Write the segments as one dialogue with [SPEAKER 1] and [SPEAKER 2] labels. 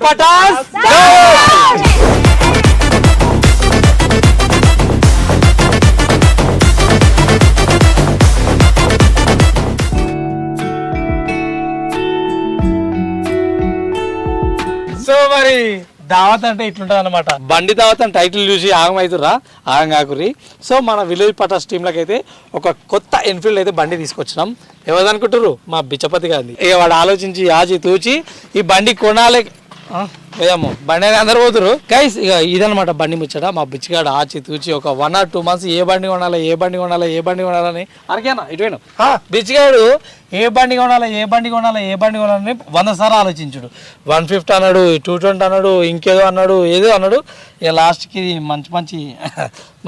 [SPEAKER 1] Pataas so మరి దావత్ అంటే ఇట్లుంటది అనమాట బండి దావత్ అని టైటిల్ చూసి ఆగమవుతురా ఆగం కాకుర్రి సో మన విలేజ్ పటాస్ టీంలకు అయితే ఒక కొత్త ఎన్ఫీల్డ్ అయితే బండి తీసుకొచ్చినాం. ఎవరు అనుకుంటారు మా బిచ్చపతి గారిని ఇక వాడు ఆలోచించి ఆచి తూచి ఈ బండి కొనాలి పోయాము బండి అందరు పోతురు గైస్ ఇక ఇదనమాట బండి ముచ్చట. మా బిచ్చిగాడు ఆచి తూచి ఒక వన్ ఆర్ టూ మంత్స్ ఏ బండి కొనాలి ఏ బండి కొనాలి ఏ బండి కొనాలని అరికేనా ఇటువైనా బిచ్చిగాడు ఏ బండి కొనాలి ఏ బండి కొనాలి ఏ బండి కొనాలని వంద సార్లు ఆలోచించుడు. వన్ ఫిఫ్టీ అన్నాడు టూ ట్వంటీ అన్నాడు ఇంకేదో అన్నాడు ఏదో అన్నాడు. ఇక లాస్ట్కి మంచి మంచి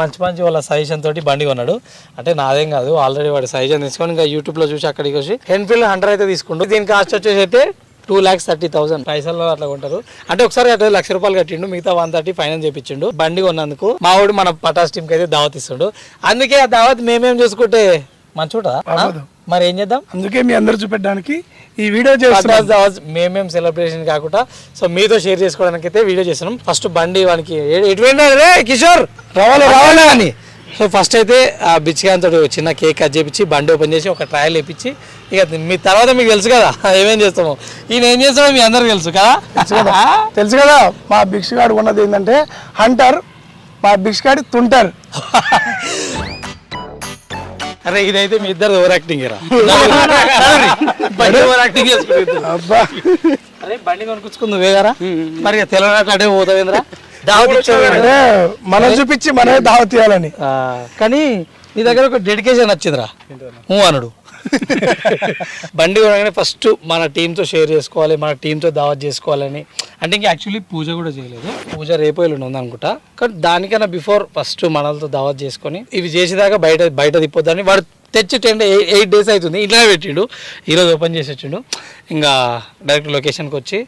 [SPEAKER 1] మంచి మంచి వాళ్ళ సజెషన్ తోటి బండి కొన్నాడు. అంటే నాదేం కాదు ఆల్రెడీ వాడి సజెషన్ తీసుకొని ఇంకా యూట్యూబ్లో చూసి అక్కడికి వచ్చి ఎన్ఫీల్డ్ హండ్రెడ్ అయితే తీసుకుండు. దీని కాస్ట్ వచ్చేసి అయితే టూ ల్యాక్స్ థర్టీ థౌసండ్ పైసల్లో అట్లా కొంటారు. అంటే ఒకసారి అట్లా లక్ష రూపాయలు కట్టిండు మిగతా వన్ థర్టీ ఫైనాన్స్ చేపించిండు బండి కొన్నందుకు మా వాడు మన పటాస్ టీంకి అయితే దావత్ ఇస్తుండు. అందుకే ఆ దావత్ మేమేం చూసుకుంటే మంచుంటా మరి ఏం చేద్దాం?
[SPEAKER 2] అందుకే మీ అందరు చూపెట్టడానికి ఈ వీడియో చేస్తున్నాం.
[SPEAKER 1] మేమేం సెలబ్రేషన్ కాకుండా సో మీతో షేర్ చేసుకోవడానికి అయితే వీడియో చేస్తున్నాం. ఫస్ట్ బండి వానికి ఏ- ఎటు వెళ్ళాడు రే కిషోర్? రావాలి రావాలి. అని సో ఫస్ట్ అయితే ఆ ఒక చిన్న కేక్ కట్ చేపించి బండి ఓపెన్ చేసి ఒక ట్రయల్ వేపించి ఇక మీ తర్వాత మీకు తెలుసు కదా ఏమేం చేస్తామో. ఈయన ఏం చేస్తాడో మీ అందరికి తెలుసు కదా?
[SPEAKER 2] తెలుసు కదా? మా భిక్ష గాడు ఉన్నది ఏంటంటే హంటర్ మా భిక్ష గాడి తుంటర్.
[SPEAKER 1] అరే ఇదైతే మీ ఇద్దరు ఓవర్ యాక్టింగ్ రా బండి ఓవర్ యాక్టింగ్ చేసుకుంటుంది
[SPEAKER 2] అబ్బా.
[SPEAKER 1] అరే బండి కొనుక్కొచ్చుకుంది నువ్వే కదా? మరి తెలియనట్టు అడే పోతావేంద్రా?
[SPEAKER 2] అంటే మనం చూపించి మనమే దావత్ తీయాలని
[SPEAKER 1] ఆ, కానీ నీ దగ్గర ఒక డెడికేషన్ వచ్చిందిరా అనుడు. బండి కొనగానే ఫస్ట్ మన టీంతో షేర్ చేసుకోవాలి మన టీంతో దావత్ చేసుకోవాలని. అంటే ఇంక యాక్చువల్లీ పూజ కూడా చేయలేదు. పూజ రేపు ఎల్లుండి ఉంది అనుకుంటా. కానీ దానికన్నా బిఫోర్ ఫస్ట్ మనలతో దావత్ చేసుకొని ఇవి చేసేదాకా బయట బయట తిప్పొద్దని వాడు తెచ్చి టెన్ ఎయిట్ డేస్ అవుతుంది. ఇంట్లోనే పెట్టిండు. ఈరోజు ఓపెన్ చేసి వచ్చిండు. ఇంకా డైరెక్ట్ లొకేషన్కి వచ్చి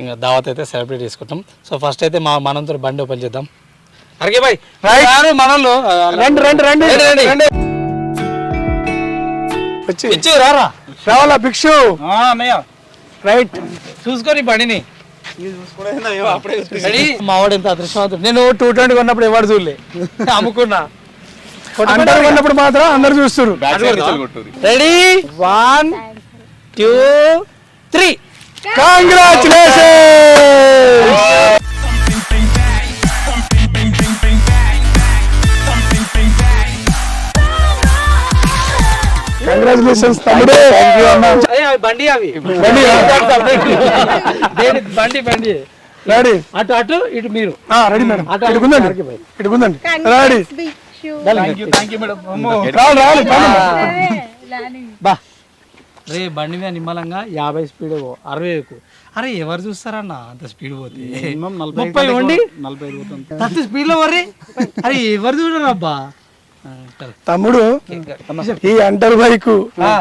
[SPEAKER 1] ఇంకా దావత్ అయితే సెలబ్రేట్ చేసుకుంటాం సో ఫస్ట్ అయితే మా మనంతో బండి ఓపెన్ చేద్దాం. అరగే బాయ్. మనల్లో
[SPEAKER 2] రండి రండి రండి.
[SPEAKER 1] రండి, రారా.
[SPEAKER 2] రావాలా భిక్షు? రైట్
[SPEAKER 1] చూసుకొని బండిని. రెడీ? మావాడు ఎంత అదృష్టవంతుడు. నేను టూ ట్వంటీ కొన్నప్పుడు ఎవరు చూడలే. అమ్ముకున్నా.
[SPEAKER 2] అంటారు ఉన్నప్పుడు మాత్రం అందరు చూస్తారు
[SPEAKER 1] ready one two three
[SPEAKER 2] congratulation congratulations తమ్ముడు.
[SPEAKER 1] బండి అవి.
[SPEAKER 2] బండి.
[SPEAKER 1] బండి బండి
[SPEAKER 2] రెడీ
[SPEAKER 1] అటు అటు ఇటు మీరు.
[SPEAKER 2] రెడీ మేడం
[SPEAKER 1] అటు అటు
[SPEAKER 2] ఇటుకుందండి
[SPEAKER 1] అరకే బాయ్.
[SPEAKER 2] ఇటుకుందండి రెడీ
[SPEAKER 1] బా రే బండి మీద నిమ్మలంగా యాభై స్పీడ్ అరవై ఎక్కువ. అరే ఎవరు చూస్తారన్న అంత స్పీడ్ పోతే? ముప్పై వండి అంత స్పీడ్లో వర్రి అరే ఎవరు చూడరు అబ్బా?
[SPEAKER 2] తమ్ముడు ఈ అంటర్ బైక్ ఆ.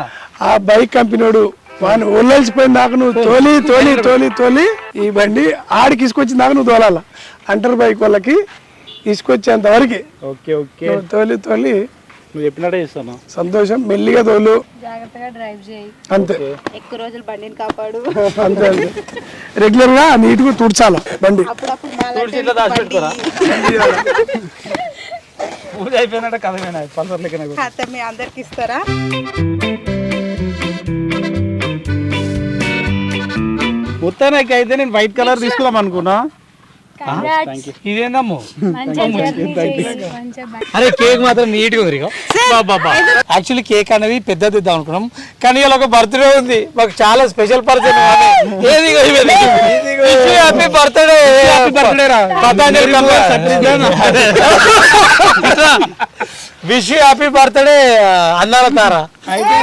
[SPEAKER 2] బైక్ కంపెనీడు వాడిని ఒళ్ళల్సిపోయిన దాకా నువ్వు తోలి తోలి తోలి తోలి ఈ బండి ఆడికి తీసుకొచ్చిన దాకా నువ్వు తోలాల? అంటర్ బైక్ వాళ్ళకి తీసుకొచ్చేంత వరకు
[SPEAKER 3] ఓకే ఓకే.
[SPEAKER 2] తోలి తోలి
[SPEAKER 3] నువ్వు చెప్పినట్టే చేస్తాను.
[SPEAKER 2] సంతోషం మెల్లిగా తోలు.
[SPEAKER 4] జాగ్రత్తగా డ్రైవ్ చేయి.
[SPEAKER 2] అంతే.
[SPEAKER 4] ఎక్కువ రోజులు బండిని కాపాడు.
[SPEAKER 2] అంతే అంతే. రెగ్యులర్గా నీట్గా తుడ్చాల బండి.
[SPEAKER 3] పూజ అయిపోయినట్టే కథ పల్సర్
[SPEAKER 4] మీ అందరికి ఇస్తారా?
[SPEAKER 3] మొత్తానికి అయితే నేను వైట్ కలర్ తీసుకుందాం అనుకున్నా.
[SPEAKER 1] ఇదేందమ్మో? అరే కేక్ మాత్రం నీట్గా ఉంది యాక్చువల్లీ కేక్ అనేది పెద్దది ఇద్దాం అనుకున్నాం. కానీ ఇలా ఒక బర్త్డే ఉంది. మాకు చాలా స్పెషల్ పర్సన్ ఏది happy birthday wish happy birthday అన్నార తారా
[SPEAKER 2] అయితే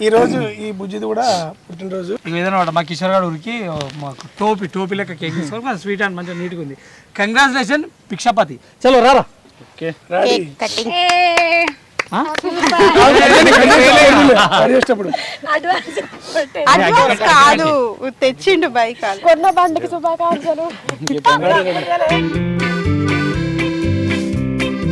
[SPEAKER 2] ఈ రోజు ఈ బుజ్జిది కూడా పుట్టినరోజు.
[SPEAKER 1] ఏదైనా మా కిషోర్ గారు ఊరికి మాకు టోపీ టోపీ లెక్క కేక్ తీసుకొని స్వీట్ అండ్ మంచిగా నీట్గా ఉంది. కంగ్రాచులేషన్ భిక్షాపతి చలో రారా.
[SPEAKER 3] ఓకే.
[SPEAKER 4] అడ్వాన్స్ కాదు. తెచ్చిండు బైక్ కొన్న బండికి శుభాకాంక్షలు.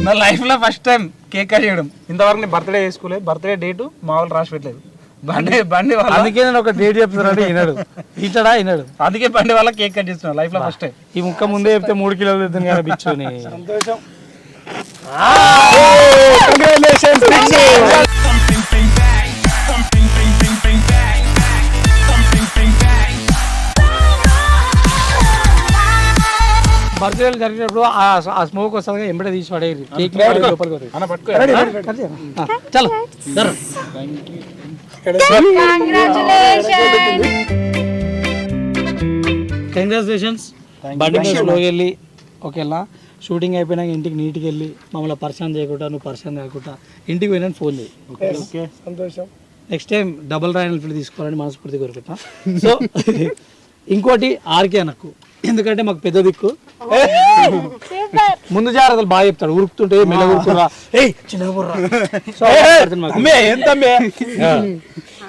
[SPEAKER 3] నా లైఫ్లో ఫస్ట్ టైం కేక్ కట్ చేయడం. ఇంతవరకు నేను బర్త్డే చేసుకోలేదు బర్త్డే డేట్ మా వాళ్ళు రాసి పెట్టలేదు. బండి బండి వాళ్ళ
[SPEAKER 1] అందుకే నేను ఒక డేట్ చెప్తున్నాడు వినడు. ఇచ్చడా వినడు.
[SPEAKER 3] అందుకే బండి వాళ్ళ కేక్ కట్ చేస్తున్నా లైఫ్లో ఫస్ట్
[SPEAKER 1] ఈ ముక్క ముందే చెప్తే మూడు కిలోలు ఎత్తుంది కదా బిచ్చుని
[SPEAKER 2] సంతోషం. కంగ్రాచులేషన్స్
[SPEAKER 1] బర్త్డే జరిగినప్పుడు ఆ- స్మోక్ వస్తుంది ఎంబడే తీసి పడేది కేక్ లోపలికి చలో. కంగ్రాచులేషన్స్ బండి మీద స్లోకి వెళ్ళి ఓకేనా? షూటింగ్ అయిపోయినాక ఇంటికి నీట్కి వెళ్ళి మమ్మల్ని పరిచయం చేయకుండా నువ్వు పరిచయం కాకుండా ఇంటికి పోయినా ఫోన్ చేయి
[SPEAKER 2] సంతోషం.
[SPEAKER 1] Next time double Royal Enfield తీసుకోవాలని మనస్ఫూర్తి కోరుకుంటా సో ఇంకోటి ఆర్కే అనకు ఎందుకంటే మాకు పెద్ద దిక్కు. ముందు జాగ్రత్తలు బాగా చెప్తాడు. ఉరుకుతుంటే మెల్ల ఉరుకురా ఏయ్ చిన్న బుర్రా. సో అర్థం మాకు.
[SPEAKER 3] అమ్మే ఎంత అమ్మే?
[SPEAKER 1] ఆ.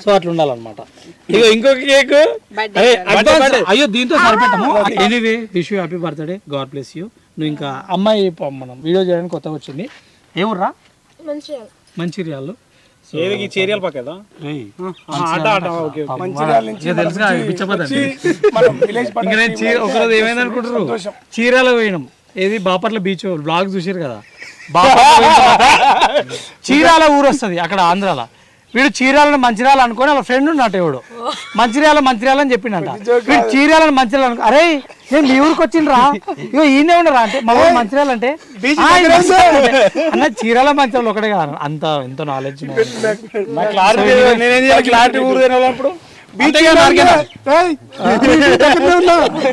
[SPEAKER 1] సో అట్లా ఉండాలన్నమాట. ఇక ఇంకొక కేక్. అయ్యో దీంతో సరిపెట్టము. Anyway wish you happy birthday God bless you నువ్వు ఇంకా అమ్మాయి ప- మనం వీడియో చేయడానికి కొత్తగా వచ్చింది. ఏముర్రా మంచిర్యాలు.
[SPEAKER 3] ఏది చేరియాల పక్కదా?
[SPEAKER 1] ఒకరోజు ఏమైంది అనుకుంటారు చీరాల పోయినాం. ఏది? బాపట్ల బీచ్ బ్లాగ్ చూసారు కదా. చీరాల ఊరు వస్తుంది అక్కడ ఆంధ్రాల. వీడు చీరాలను మంచిర్యాల అనుకొని వాళ్ళ ఫ్రెండ్ ఉన్నట్టు ఎవడు. మంచిర్యాల మంచిర్యాల అని చెప్పిండంట వీడు చీరాలను మంచిర్యాల అనుకో అరే నేను మీ ఊరికి వచ్చిండ్రా. ఇగో ఈయనే ఉండరా అంటే? మా ఊరు మంచిర్యాల అంటే? "ఆ, ఇది మంచిర్యాల" అంటే, అన్న చీరాల మంచిర్యాల ఒకటే కాదు. అంత ఎంత నాలెడ్జ్
[SPEAKER 3] క్లారిటీ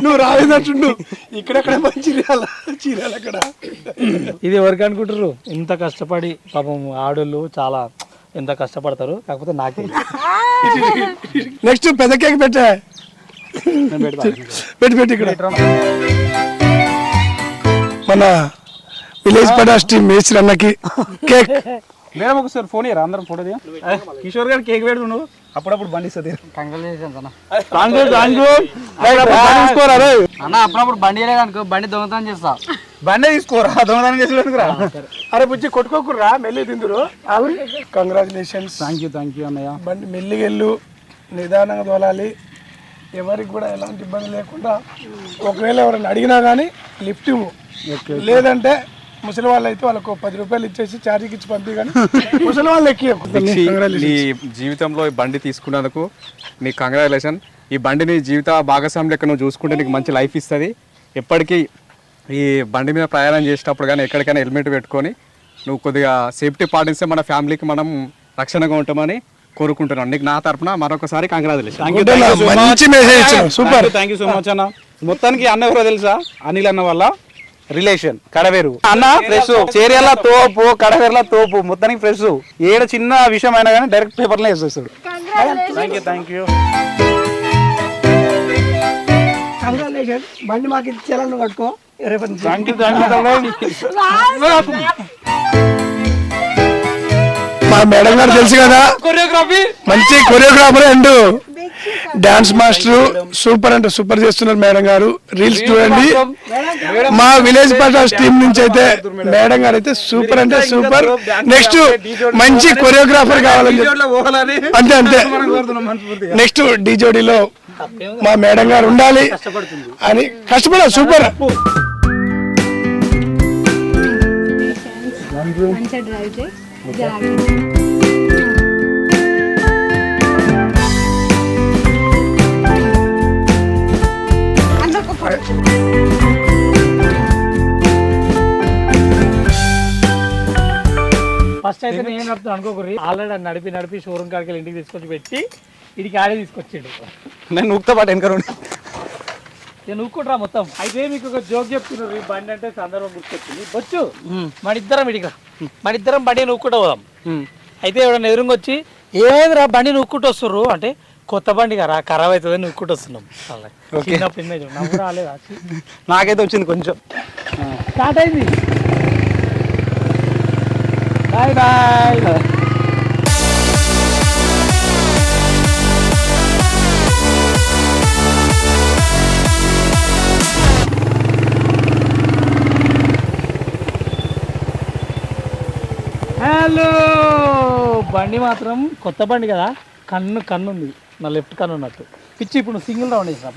[SPEAKER 2] నువ్వు రాలేదట్టుండు ఇక్కడెక్కడ మంచిర్యాల చీరాల అక్కడ
[SPEAKER 1] ఇది ఎవరికి అనుకుంటారు ఇంత కష్టపడి పాపం ఆడోళ్ళు చాలా ఎంత కష్టపడతారు? కాకపోతే నాకే.
[SPEAKER 2] నెక్స్ట్ పెద్ద కేక్ పెట్టా. పెట్టి పెట్టి ఇక్కడ. మన విలేజ్ పడాస్ టీమ్ మేస్త్రి అన్నకి కేక్.
[SPEAKER 3] మేడం ఒకసారి ఫోన్ ఇయ్యరా అందరం ఫోటో దిగా కిషోర్ గారు కేక్ పెడు నువ్వు? అప్పుడప్పుడు బండి ఇస్తుంది
[SPEAKER 5] అన్న. అప్పుడప్పుడు బండి లేదు అనుకో బండి దొంగతనం చేస్తా.
[SPEAKER 3] బండి తీసుకోరా దొంగతనం చేసి రా
[SPEAKER 2] అరే బుజ్జి కొట్టుకోకుర్రా మెల్లి తిందురు. Congratulations
[SPEAKER 3] thank you thank you అన్నయ్య.
[SPEAKER 2] బండి మెల్లిగెళ్ళు నిదానంగా తోలాలి. ఎవరికి కూడా ఎలాంటి ఇబ్బంది లేకుండా ఒకవేళ ఎవరైనా అడిగినా కానీ లిఫ్ట్ ఇవ్వు. లేదంటే ముసలి వాళ్ళు అయితే వాళ్ళకు పది రూపాయలు ఇచ్చేసి ఛార్జీకి ఇచ్చి పంపి కానీ ముసలి వాళ్ళు ఎక్కి
[SPEAKER 6] నీ జీవితంలో ఈ బండి తీసుకున్నందుకు నీకు కంగ్రాచులేషన్ ఈ బండి నీ జీవిత భాగస్వామి లెక్క నువ్వు చూసుకుంటే నీకు మంచి లైఫ్ ఇస్తుంది. ఎప్పటికీ ఈ బండి మీద ప్రయాణం చేసేటప్పుడు కానీ ఎక్కడికైనా హెల్మెట్ పెట్టుకొని నువ్వు కొద్దిగా సేఫ్టీ పాటిస్తే మన ఫ్యామిలీకి మనం రక్షణగా ఉంటామని కోరుకుంటున్నాను నీకు నా తరపున మరొకసారి కంగ్రాచులేషన్
[SPEAKER 2] మంచి మెసేజ్ ఇచ్చిన super
[SPEAKER 3] thank you so much అన్న. మొత్తానికి అన్న ఎవరో తెలుసా? అనిల్ అన్న వల్ల రిలేషన్ కడవేరు. అన్న ఫ్రెష్. చేరియల తోపు కడవేరుల తోపు. మొత్తానికి ఫ్రెష్. ఏడ చిన్న విషయం అయినా కానీ డైరెక్ట్ పేపర్లో వేసేస్తాడు. థ్యాంక్ యూ థ్యాంక్ యూ
[SPEAKER 2] బండి మాకు ఇచ్చేయాలని కట్టుకో. రేపటి మా మేడం గారు తెలుసు కదా?
[SPEAKER 1] కొరియోగ్రఫీ
[SPEAKER 2] మంచి choreographer and. Dance master super అంటే సూపర్ చేస్తున్నారు మేడం గారు. రీల్స్ చూడండి. మా విలేజ్ పటాస్ టీం నుంచి అయితే మేడం గారు అయితే సూపర్ అంటే సూపర్. నెక్స్ట్ మంచి కొరియోగ్రాఫర్ కావాలని అంతే అంతే. నెక్స్ట్ డీజోడీలో మా మేడం గారు ఉండాలి అని కష్టపడాలి సూపర్.
[SPEAKER 7] మంచిగా డ్రైవ్ చేయి.
[SPEAKER 1] ఫస్ట్ అయితే నేను నడుపుతాను అనుకోకరి ఆల్రెడీ నడిపి నడిపి షోరూమ్ కాడికి వెళ్ళి ఇంటికి తీసుకొచ్చి పెట్టి ఇడికి ఆడే తీసుకొచ్చిండు.
[SPEAKER 3] నేను నూక్తో పాటు వెనక
[SPEAKER 1] నేను నూక్కుంటారా మొత్తం. అయితే మీకు ఒక జోక్ చెప్తున్నారు. ఈ బండి అంటే సందర్భం గుర్తొచ్చింది. బొచ్చు మన ఇద్దరం ఇడికి రా మన ఇద్దరం బండి నూక్కుంటూ పోదాం. అయితే ఎవడన్నా ఎదురుగా వచ్చి ఏమైందిరా బండి నూక్కుంటూ వస్తుర్రు? అంటే కొత్త బండి కదా ఖరాబ్ అవుతుందని నూక్కుంటూ వస్తున్నాం చిన్నప్పుడు image. నవ్వు రాలేదా
[SPEAKER 3] నాకైతే వచ్చింది కొంచెం.
[SPEAKER 1] స్టార్ట్ అయింది. Bye bye. హలో బండి మాత్రం కొత్త బండి కదా కన్ను కన్ను ఉంది. నా లెఫ్ట్ కన్ను ఉన్నట్టు. పిచ్చి ఇప్పుడు నువ్వు సింగిల్ రౌండ్ వేసిన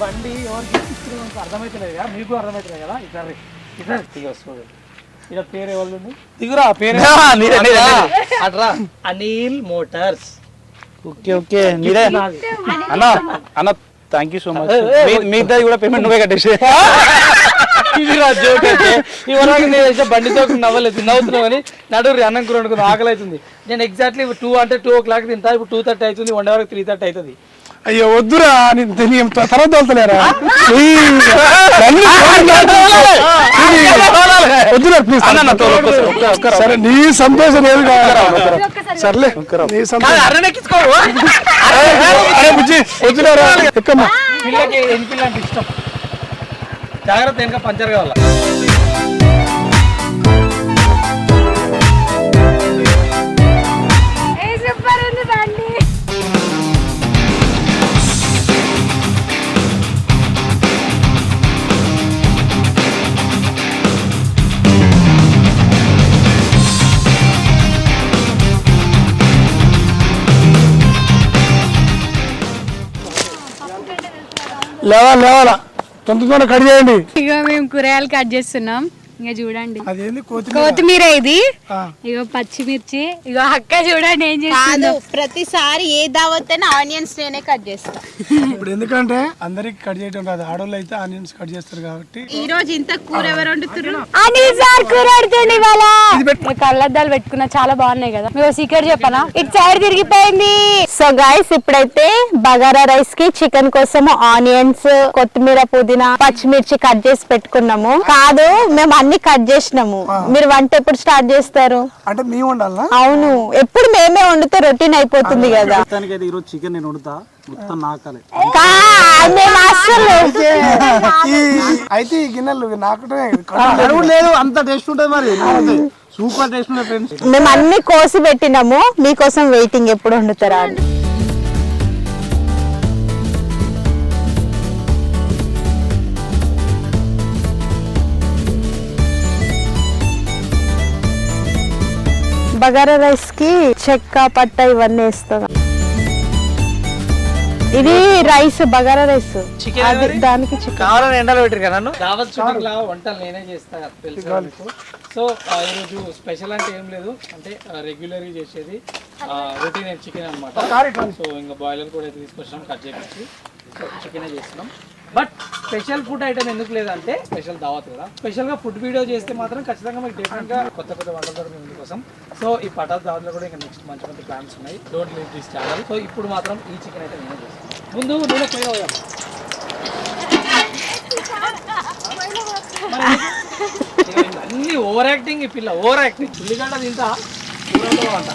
[SPEAKER 1] బండి ఎవరికి అర్థమవుతలేదు కదా మీకు అర్థమవుతలేదు కదా? ఇద్దరు ఇద్దరు దిగి వస్తుంది దిగురా పేరు అట్రా. అనిల్ మోటార్స్.
[SPEAKER 3] ఓకే ఓకే మీరే అన్న అన్న థ్యాంక్ యూ సో మచ్ మిగతా కూడా పేమెంట్ నువ్వే కట్టేసి.
[SPEAKER 1] ఇది నా జోక్ అయితే. ఇవరకు నేను అయితే బండితో నవ్వలేదు నవ్వుతున్నావు అని నడురు అన్నం కూర వండుకుని ఆకలి అవుతుంది నేను ఎగ్జాక్ట్లీ టూ అంటే టూ ఓ క్లాక్ తింటా ఇప్పుడు టూ థర్టీ అవుతుంది వన్ వరకు త్రీ థర్టీ అవుతుంది.
[SPEAKER 2] అయ్యో వద్దురా నేను తర్వాత తోలు, వద్దురా ప్లీజ్ సరే నీ సంతోషం ఏది కావాలి సర్లే నీ సంతోషం వద్దురా ఎక్కమ్మా
[SPEAKER 1] జాగ్రత్త వెనక పంచర్ కావాలా
[SPEAKER 2] లేవాలా లేవాలా? తొందర కట్ చేయండి.
[SPEAKER 7] ఇగో మేము కూరగాయలు కట్ చేస్తున్నాం. ఇంకా చూడండి.
[SPEAKER 2] అదేంది? కోతి
[SPEAKER 7] కొత్తిమీర ఇది. ఇగో పచ్చిమిర్చి. ఇగో అక్క చూడండి ఏం
[SPEAKER 4] కాదు
[SPEAKER 7] చేస్తుందో
[SPEAKER 4] ప్రతిసారి ఏ దావత్ అయినా ఆనియన్స్ నేనే కట్ చేస్తా.
[SPEAKER 2] ఇప్పుడు ఎందుకంటే అందరికి కట్ చేయడం రాదు. ఆడోళ్ళు అయితే ఆనియన్స్ కట్ చేస్తారు కాబట్టి.
[SPEAKER 4] ఈ రోజు ఇంత కూర ఎవరు వండుతున్నారు
[SPEAKER 7] అనిల్ సార్ కూర ఇవాళ. కళ్ళద్దాలు పెట్టుకున్నా చాలా బాగున్నాయి కదా. మీకు సీక్రెట్ చెప్పనా? ఇటు సైడ్ తిరిగిపోయింది.
[SPEAKER 8] సో గైస్ ఇప్పుడైతే బగారా రైస్కి చికెన్ కోసం ఆనియన్స్ కొత్తిమీర పుదీనా పచ్చిమిర్చి కట్ చేసి పెట్టుకున్నాము. కాదు మేము అన్ని కట్ చేసినాము. మీరు వంట ఎప్పుడు స్టార్ట్ చేస్తారు?
[SPEAKER 2] అంటే మేము
[SPEAKER 8] అవును. ఎప్పుడు మేమే వండితే రొటీన్ అయిపోతుంది కదా.
[SPEAKER 3] చికెన్ నేను వండుతా. మొత్తం నాకాలే.
[SPEAKER 2] అయితే ఈ గిన్నెలు నాకటే
[SPEAKER 3] లేదు. అంత టేస్ట్ ఉంటుంది మరి. Super taste friends.
[SPEAKER 8] మేము అన్ని కోసి పెట్టినాము. మీకోసం వెయిటింగ్ ఎప్పుడు వండుతారా అని. బగారా రైస్కి చెక్క పట్ట ఇవన్నీ వేస్తాం. ఇది రైస్ బగారా రైస్.
[SPEAKER 1] చికెన్
[SPEAKER 8] అది దానికి చికెన్.
[SPEAKER 1] కావాలని ఎండలో పెట్టారు కదా నన్ను? దావత్ షూటింగ్ లా వంటలు నేనే చేస్తా తెలుసు సో ఈరోజు స్పెషల్ అంటే ఏం లేదు. అంటే రెగ్యులర్ చేసేది రొటీన్ చికెన్ అనమాట సో ఇంకా బాయిలర్ కూడా తీసుకొచ్చినాం కట్ చేపించి. చికెనే చేస్తున్నాం. బట్ స్పెషల్ ఫుడ్ ఐటమ్ ఎందుకు లేదంటే స్పెషల్ దావత్ కదా. స్పెషల్గా ఫుడ్ వీడియో చేస్తే మాత్రం ఖచ్చితంగా మీకు డిఫరెంట్గా కొత్త కొత్త వంటలు దొరకడం ఇందు కోసం సో ఈ పటాస్ దావత్లో కూడా ఇంకా నెక్స్ట్ మంచి మంచి ప్లాన్స్ ఉన్నాయి. Don't leave this channel so ఇప్పుడు మాత్రం ఈ చికెన్ ఐటమ్ నేనే చేస్తాను. ముందు నూనె పోయి పోయాం అన్ని ఓవర్ యాక్టింగ్ ఈ పిల్ల ఓవర్ యాక్టింగ్ ఉల్లిగడ్డ తింటా అంట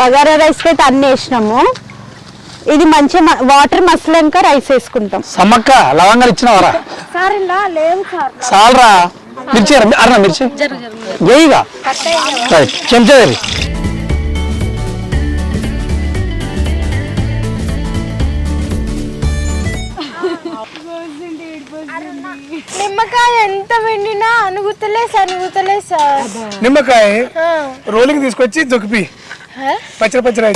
[SPEAKER 8] బగారా రైస్కి అన్ని వేసినాము. ఇది మంచి వాటర్ మసలాక రైస్ వేసుకుంటాం.
[SPEAKER 1] సమ్మక్క లవంగాలు ఇచ్చినవరా? చాలరా మిర్చి అన్న మిర్చి? గేయిగా చెంచా
[SPEAKER 7] నిమ్మకాయ ఎంత వెండినా అనుగుతలే సార్ అనుగుతలే సార్.
[SPEAKER 2] నిమ్మకాయ రోలింగ్ తీసుకొచ్చి దొక్కిపి పచ్చడి పచ్చడి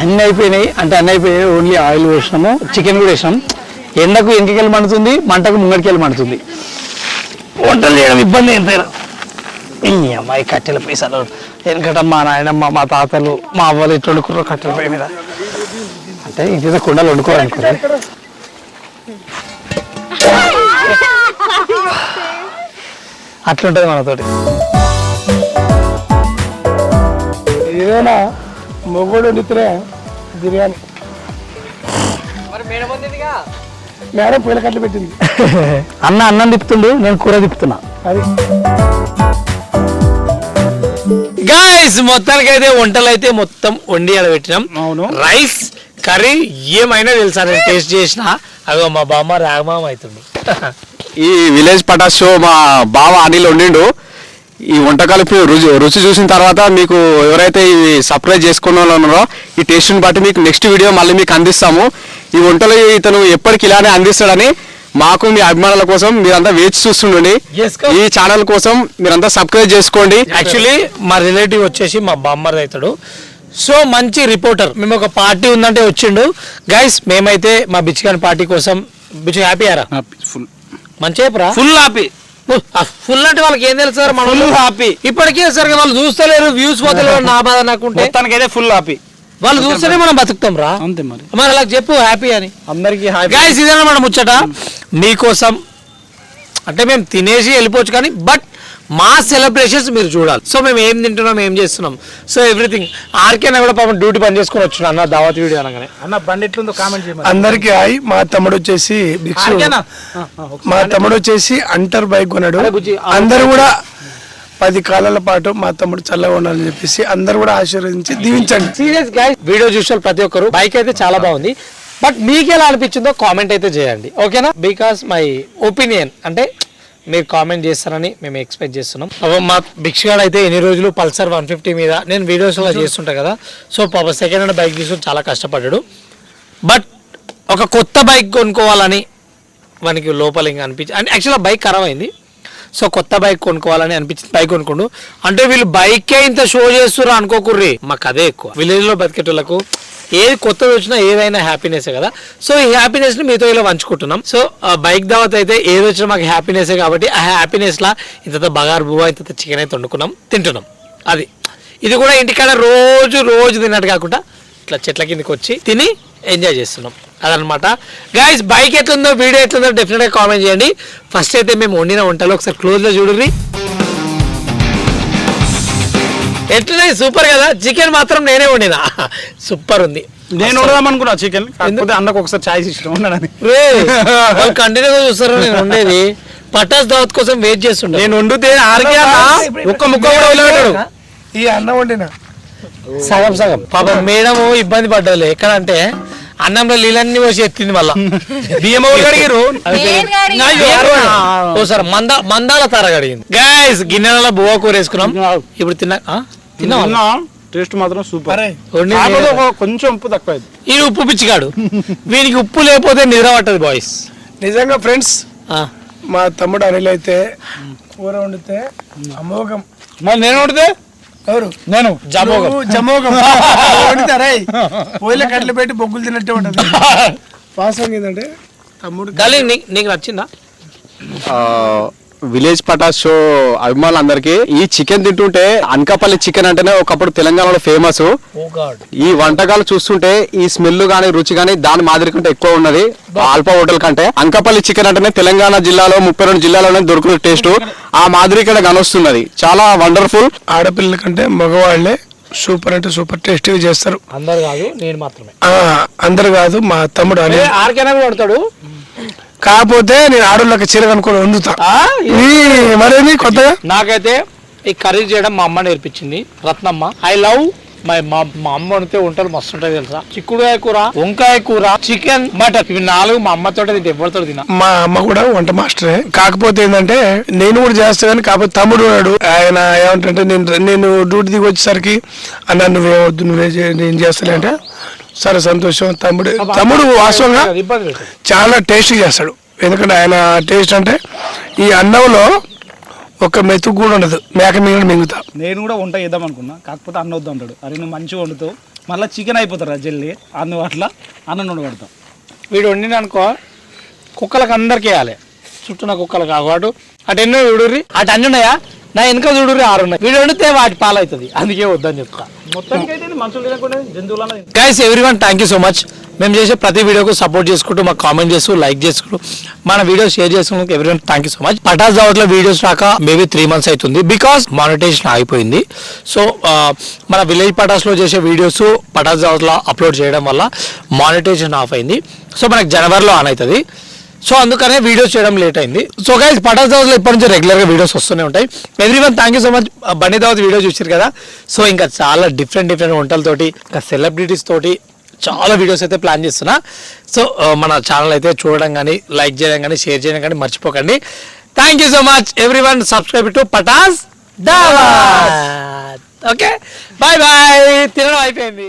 [SPEAKER 1] అన్ని అయిపోయినాయి. అంటే అన్ని అయిపోయినాయి. ఓన్లీ ఆయిల్ వేసినాము చికెన్ కూడా వేసినాం. ఎండకు ఎంకికెళ్ళి మండుతుంది మంటకు ముంగడికెళ్ళి మండుతుంది. వంటలు చేయడం ఇబ్బంది ఎంతైనా ఈ అమ్మాయి కట్టెల పైసలు. ఎందుకంటే మా నాయనమ్మ మా తాతలు మా అవ్వలు ఇట్లా వండుకున్నారు కట్టెల పై మీద. అంటే ఇది కుండలు వండుకోవాలనుకున్నాను అట్లుంటది మనతోటి.
[SPEAKER 2] ఏదైనా మొగోడు వండితే బిర్యానీ. మేడం పూల కట్టలు పెట్టింది.
[SPEAKER 1] అన్న అన్నం తిప్పుతుండు నేను కూర తిప్పుతున్నా.
[SPEAKER 2] అది.
[SPEAKER 1] గైస్ మొత్తానికి అయితే వంటలు అయితే మొత్తం వండి ఆడ పెట్టినాం.
[SPEAKER 3] అవును.
[SPEAKER 1] రైస్ కర్రీ ఏమైనా తెలుసా? నేను టేస్ట్ చేసిన. అగో మా బామ్మ రాగమామ అవుతుంది.
[SPEAKER 6] ఈ విలేజ్ పటాస్ షో మా బావ అనిల్ వండిండు. ఈ వంటకాలు ఇప్పుడు రుచి రుచి చూసిన తర్వాత మీకు ఎవరైతే ఇవి సర్ప్రైజ్ చేసుకున్న వాళ్ళు ఉన్నారో ఈ టేస్ట్ని బట్టి మీకు నెక్స్ట్ వీడియో మళ్ళీ మీకు అందిస్తాము. ఈ వంటలు ఇతను ఎప్పటికి ఇలానే అందిస్తాడని మాకు మీ అభిమానుల కోసం మీరంతా వేచి చూస్తుండండి. ఈ ఛానల్ కోసం మీరంతా సబ్స్క్రైబ్ చేసుకోండి.
[SPEAKER 1] యాక్చువల్లీ మా రిలేటివ్ వచ్చేసి మా బామ్మర్ అవుతాడు. సో మంచి రిపోర్టర్ మేము ఒక పార్టీ ఉందంటే వచ్చిండు. గైస్ మేమైతే మా బిచ్చిగాని పార్టీ కోసం బిచ్చి హ్యాపీ అరా
[SPEAKER 3] ఫుల్
[SPEAKER 1] మంచి చెప్పరా?
[SPEAKER 5] ఫుల్ హ్యాపీ
[SPEAKER 1] ఫుల్ అంటే వాళ్ళకి ఏం తెలుసు సార్? మనం
[SPEAKER 5] హ్యాపీ
[SPEAKER 1] ఇప్పటికే సార్ వాళ్ళు చూస్తలేరు వ్యూస్ పోతలేరు నా బాధ నాకుంటే.
[SPEAKER 3] మొత్తానికి అయితే ఫుల్ హ్యాపీ
[SPEAKER 1] వాళ్ళు చూస్తేనే మనం బతుకుతాం రా.
[SPEAKER 3] అంతే మరి.
[SPEAKER 1] మరి అలా చెప్పు హ్యాపీ అని.
[SPEAKER 3] అందరికి హ్యాపీ
[SPEAKER 1] గాయస్ ఇదేనా మనం ముచ్చట మీకోసం అంటే మేము తినేసి వెళ్ళిపోవచ్చు కానీ బట్ మా సెలబ్రేషన్స్ మీరు చూడాలి. సో మేము ఏం తింటున్నాం ఏం చేస్తున్నాం? సో ఎవ్రీథింగ్ ఆర్కేనా కూడా పాపం డ్యూటీ పని చేసుకొని వచ్చిన అన్న దావత్ వీడియో అనగానే.
[SPEAKER 3] అన్న బండి ఎట్లుందో కామెంట్ చేయమని.
[SPEAKER 2] అందరికి హాయ్. మా తమ్ముడు వచ్చేసి భిక్షు.
[SPEAKER 3] ఆర్కేనా?
[SPEAKER 2] మా తమ్ముడు వచ్చేసి అంటర్ బైక్ కొన్నాడు. అందరు కూడా పది కాలాల పాటు మా తమ్ముడు చల్లగా ఉండాలని చెప్పేసి అందరు కూడా ఆశీర్వదించి దీవించండి.
[SPEAKER 1] సీరియస్ గాయస్ వీడియో చూసిన ప్రతి ఒక్కరు బైక్ అయితే చాలా బాగుంది. బట్ మీకు ఎలా అనిపించిందో కామెంట్ అయితే చేయండి. ఓకేనా బికాస్ మై ఒపీనియన్ అంటే మీరు కామెంట్ చేస్తారని మేము ఎక్స్పెక్ట్ చేస్తున్నాం. మా భిక్షగాడు అయితే ఎన్ని రోజులు పల్సర్ వన్ ఫిఫ్టీ మీద నేను వీడియోస్ అలా చేస్తుంటా కదా. సో పాప సెకండ్ హ్యాండ్ బైక్ తీసుకొని చాలా కష్టపడ్డాడు. బట్ ఒక కొత్త బైక్ కొనుక్కోవాలని మనకి లోపల ఇంకా అనిపించి అంటే యాక్చువల్గా బైక్ ఖరాబ్ అయింది. సో కొత్త బైక్ కొనుక్కోవాలని అనిపించింది బైక్ కొనుక్కోండు. అంటే వీళ్ళు బైకే ఇంత షో చేస్తున్నారు అనుకోకుర్రి. మాకు అదే ఎక్కువ. విలేజ్లో బతికేటోళ్ళకు ఏది కొత్తది వచ్చినా ఏదైనా హ్యాపీనెస్ కదా. సో ఈ హ్యాపీనెస్ని మీతో ఇలా పంచుకుంటున్నాం. సో ఆ బైక్ దావత్ అయితే ఏది వచ్చినా మాకు హ్యాపీనెస్ కాబట్టి ఆ హ్యాపీనెస్లా ఇంత బగారు బువ్వ ఇంత చికెన్ అయితే వండుకున్నాం తింటున్నాం. అది. ఇది కూడా ఇంటికాడ రోజు రోజు తిన్నట్టు కాకుండా ఇట్లా చెట్ల కిందకి వచ్చి తిని ఎంజాయ్ చేస్తున్నాం. అదనమాట గైస్ బైక్ ఎట్లుందో వీడియో ఎట్లుందో డెఫినెట్గా కామెంట్ చేయండి. ఫస్ట్ అయితే మేము వండిన వంటలు ఒకసారి క్లోజ్లో చూడండి. ఎట్లున్నాయి సూపర్ కదా. చికెన్ మాత్రం నేనే వండిన. సూపర్ ఉంది.
[SPEAKER 3] నేను వండుదాం అనుకున్నా చికెన్ అన్నకు ఒకసారి ఇష్టం
[SPEAKER 1] వాళ్ళు కంటిన్యూగా చూస్తారు నేను ఉండేది పటాస్ దావత్ కోసం వెయిట్ చేస్తుండే.
[SPEAKER 3] నేను వండితే ఒక్క ముక్క కూడా
[SPEAKER 2] ఈ అన్నం వండిన?
[SPEAKER 1] సగం సగం. పాపం మేడం ఇబ్బంది పడ్డది ఎక్కడ అంటే అన్నంలో నీళ్ళన్నీ పోసి ఎత్తింది మళ్ళా.
[SPEAKER 3] బియ్యం
[SPEAKER 1] ఓసారి మంద మందాల తార కడిగింది. గాయస్ గిన్నెలలో బువ్వ కూర వేసుకున్నాం. ఇప్పుడు తిన్నా ఆ? తిన్నావా
[SPEAKER 3] టేస్ట్ మాత్రం సూపర్. కొంచెం ఉప్పు తక్కువ
[SPEAKER 1] ఈయన ఉప్పు పిచ్చిగాడు. వీనికి ఉప్పు లేకపోతే నిద్ర పట్టదు బాయ్స్
[SPEAKER 2] నిజంగా ఫ్రెండ్స్ మా తమ్ముడు అనిల్ అయితే కూర వండితే అమోఘం.
[SPEAKER 3] మరి నేను వండితే?
[SPEAKER 2] ఎవరు?
[SPEAKER 3] నేను.
[SPEAKER 1] జమోగం
[SPEAKER 2] జమోగం వండుతారే పొయ్యిలో కట్టెలు పెట్టి బొగ్గులు తిన్నట్టే ఉంటది. వాస్తవం ఏంటంటే? తమ్ముడు
[SPEAKER 1] నీకు నీకు నచ్చిందా?
[SPEAKER 6] విలేజ్ పటాస్ షో అభిమానులందరికీ ఈ చికెన్ తింటుంటే అనకాపల్లి చికెన్ అంటేనే ఒకప్పుడు తెలంగాణలో ఫేమస్.
[SPEAKER 1] ఓ గాడ్.
[SPEAKER 6] ఈ వంటకాలు చూస్తుంటే ఈ స్మెల్ గానీ రుచి గానీ దాని మాదిరి కంటే ఎక్కువ ఉన్నది. ఆల్ఫా హోటల్ కంటే. అంకపల్లి చికెన్ అంటేనే తెలంగాణ జిల్లాలో ముప్పై రెండు జిల్లాలోనే దొరుకుతున్న టేస్ట్. ఆ మాదిరి ఇక్కడ కనొస్తున్నది చాలా వండర్ఫుల్.
[SPEAKER 2] ఆడపిల్లల కంటే మగవాళ్ళే సూపర్ అంటే సూపర్ టేస్టీగా చేస్తారు.
[SPEAKER 1] అందరు కాదు నేను మాత్రమే.
[SPEAKER 2] ఆ, అందరు కాదు మా తమ్ముడు
[SPEAKER 1] ఆర్కెనా కొడతాడు
[SPEAKER 2] కాకపోతే నేను ఆడోళ్ళకి చీర కనుక్కొని వండుతా. ఈ మరేమి కొత్తగా?
[SPEAKER 1] నాకైతే ఈ కర్రీ చేయడం మా అమ్మ నేర్పించింది రత్నమ్మ. ఐ లవ్ మై మా అమ్మ వండితే వంటలు మస్తు ఉంటాయి తెలుసా? చిక్కుడుకాయ కూర వంకాయ కూర చికెన్ మటన్. ఇవి నాలుగు మా అమ్మతో తింటే ఎవరితో తినా
[SPEAKER 2] మా అమ్మ కూడా వంట మాస్టరే. కాకపోతే ఏంటంటే నేను కూడా చేస్తా కానీ కాకపోతే తమ్ముడు ఉన్నాడు. ఆయన ఏమంటే నేను నేను డ్యూటీ దిగి వచ్చేసరికి అన్న నువ్వేమొద్దు నువ్వే నేను చేస్తాను అంటే. సరే సంతోషం. తమ్ముడు తమ్ముడు వాస్తవంగా చాలా టేస్ట్ చేస్తాడు. ఎందుకంటే ఆయన టేస్ట్ అంటే ఈ అన్నంలో ఒక మెతుకు కూడా ఉండదు. మేక మీద మింగుతా.
[SPEAKER 3] నేను కూడా వంట చేద్దాం అనుకున్నా. కాకపోతే అన్న వద్దు అంటాడు. అరే నువ్వు మంచిగా వండుతావు మళ్ళీ చికెన్ అయిపోతారు జల్లి. అన్న అట్లా అన్న పడతాం.
[SPEAKER 1] వీడు వండిన అనుకో కుక్కలకు అందరికి వేయాలి. చుట్టూ కుక్కలకు కాకు అటు అటు ఎన్నో చూడుర్రి. అటు అన్ని ఉన్నాయా? నా వెనక చూడుర్రి ఆరు ఉన్నాయి వీడు వండితే వాటి పాలవుతుంది. అందుకే వద్దని చెప్తా. Guys everyone thank you so much మేము చేసే ప్రతి వీడియోకు సపోర్ట్ చేసుకుంటూ మాకు కామెంట్ చేస్తూ లైక్ చేసుకుంటూ మన వీడియో షేర్ చేసుకుంటూ everyone thank you so much Patas దావట్లో videos రాక మేబీ త్రీ మంత్స్ అవుతుంది. బికాస్ మానిటైజేషన్ ఆగిపోయింది. సో మన విలేజ్ పటాస్లో చేసే వీడియోస్ పటాస్ దావట్లో అప్లోడ్ చేయడం వల్ల మానిటైజేషన్ ఆఫ్ అయింది. సో మనకి జనవరిలో ఆన్ అవుతుంది. సో అందుకనే వీడియోస్ చేయడం లేట్ అయింది. సో గైస్ పటాస్ దావత్లో ఇప్పటి నుంచి రెగ్యులర్గా వీడియోస్ వస్తూనే ఉంటాయి. Everyone thank you so much బండి దావత్ వీడియో చూసారు కదా? సో ఇంకా చాలా డిఫరెంట్ డిఫరెంట్ వంటలతోటి ఇంకా సెలబ్రిటీస్ తోటి చాలా వీడియోస్ అయితే ప్లాన్ చేస్తున్నా. సో మన ఛానల్ అయితే చూడడం కానీ లైక్ చేయడం కానీ షేర్ చేయడం కానీ మర్చిపోకండి. Thank you so much everyone subscribe to Patas Dawat okay bye bye తినడం అయిపోయింది.